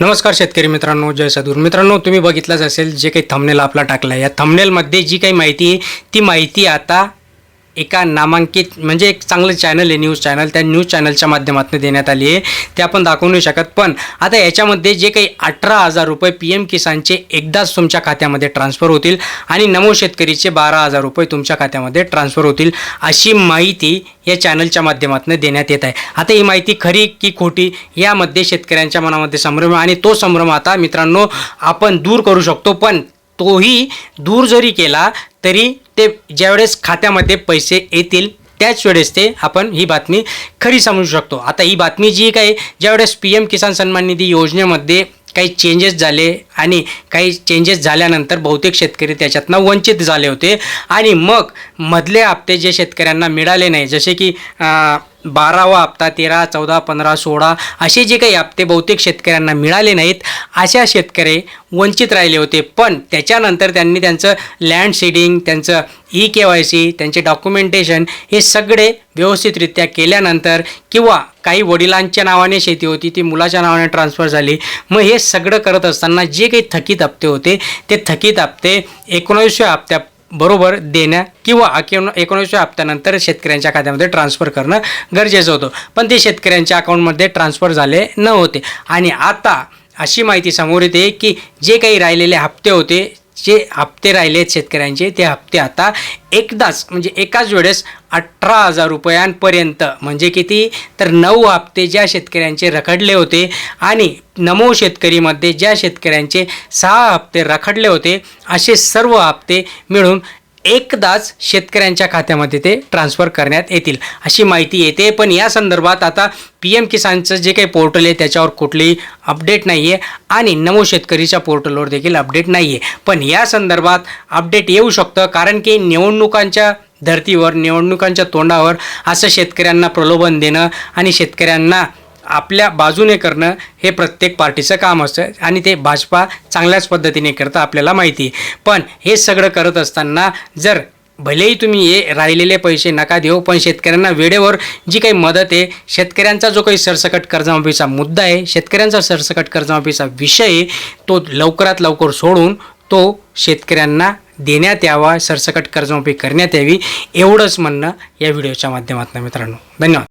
नमस्कार शेतकरी मित्रांनो जय सदूर मित्रांनो तुम्ही बघितलंच असेल जे काही थमनेल आपला टाकला आहे या थमनेलमध्ये जी काही माहिती आहे ती माहिती आता एका नामांकित म्हणजे एक चांगलं चॅनल आहे न्यूज चॅनल त्या न्यूज चॅनलच्या माध्यमातून देण्यात आली आहे. ते आपण दाखवू नाही शकत पण आता याच्यामध्ये जे काही अठरा हजार रुपये पी एम किसानचे एकदाच तुमच्या खात्यामध्ये ट्रान्सफर होतील आणि नमो शेतकरीचे बारा हजार रुपये तुमच्या खात्यामध्ये ट्रान्सफर होतील अशी माहिती या चॅनलच्या माध्यमातून देण्यात येत आहे. आता ही माहिती खरी की खोटी यामध्ये शेतकऱ्यांच्या मनामध्ये संभ्रम आहे आणि तो संभ्रम आता मित्रांनो आपण दूर करू शकतो. पण तोही दूर जरी केला तरी ते ज्यावेळेस खात्यामध्ये पैसे येतील त्याच वेळेस ते आपण ही बातमी खरी समजू शकतो. आता ही बातमी जी काही ज्यावेळेस पी एम किसान सन्मान निधी योजनेमध्ये काही चेंजेस झाले आणि काही चेंजेस झाल्यानंतर बहुतेक शेतकरी त्याच्यातनं वंचित झाले होते आणि मग मधले हप्ते जे शेतकऱ्यांना मिळाले नाही जसे की बारावा हप्ता तेरा चौदा पंधरा सोळा असे जे काही हप्ते बहुतेक शेतकऱ्यांना मिळाले नाहीत अशा शेतकरी वंचित राहिले होते. पण त्याच्यानंतर त्यांनी त्यांचं लँड सीडिंग त्यांचं ई के वाय सी त्यांचे डॉक्युमेंटेशन हे सगळे व्यवस्थितरित्या केल्यानंतर किंवा काही वडिलांच्या नावाने शेती होती ती मुलाच्या नावाने ट्रान्सफर झाली. मग हे सगळं करत असताना जे काही थकीत हप्ते होते ते थकीत हप्ते एकोणीसशे हप्त्या बरोबर देणं किंवा एकोण एकोणीसव्या हप्त्यानंतर शेतकऱ्यांच्या खात्यामध्ये ट्रान्सफर करणं गरजेचं होतं. पण ते शेतकऱ्यांच्या अकाउंटमध्ये ट्रान्सफर झाले न होते आणि आता अशी माहिती समोर येते की जे काही राहिलेले हप्ते होते जे हप्ते राहिले आहेत शेतकऱ्यांचे ते हप्ते आता एकदाच म्हणजे एकाच वेळेस अठरा हजार रुपयांपर्यंत म्हणजे किती? तर नऊ हप्ते ज्या शेतकऱ्यांचे रखडले होते आणि नमो शेतकरीमध्ये ज्या शेतकऱ्यांचे सहा हप्ते रखडले होते असे सर्व हप्ते मिळून एकदाच शेतकऱ्यांच्या खात्यामध्ये ते ट्रान्सफर करण्यात येतील. अशी माहिती येते पण या संदर्भात आता पी एम किसानचं जे काही पोर्टल आहे त्याच्यावर कुठलीही अपडेट नाही आहे आणि नमो शेतकरीच्या पोर्टलवर देखील अपडेट नाही आहे पण या संदर्भात अपडेट येऊ शकतं कारण की निवडणुकांच्या धर्तीवर निवडणुकांच्या तोंडावर असं शेतकऱ्यांना प्रलोभन देणं आणि शेतकऱ्यांना आपल्या बाजूने करणं हे प्रत्येक पार्टीचं काम असतं आणि ते भाजपा चांगल्याच पद्धतीने करतं आपल्याला माहिती आहे. पण हे सगळं करत असताना जर भलेही तुम्ही हे राहिलेले पैसे नका देऊ पण शेतकऱ्यांना वेळेवर जी काही मदत आहे शेतकऱ्यांचा जो काही सरसकट कर्जमाफीचा मुद्दा आहे शेतकऱ्यांचा सरसकट कर्जमाफीचा विषय आहे तो लवकरात लवकर सोडून तो शेतकऱ्यांना देण्यात यावा सरसकट कर्जमाफी करण्यात यावी एवढंच म्हणणं या व्हिडिओच्या माध्यमातून मित्रांनो. धन्यवाद.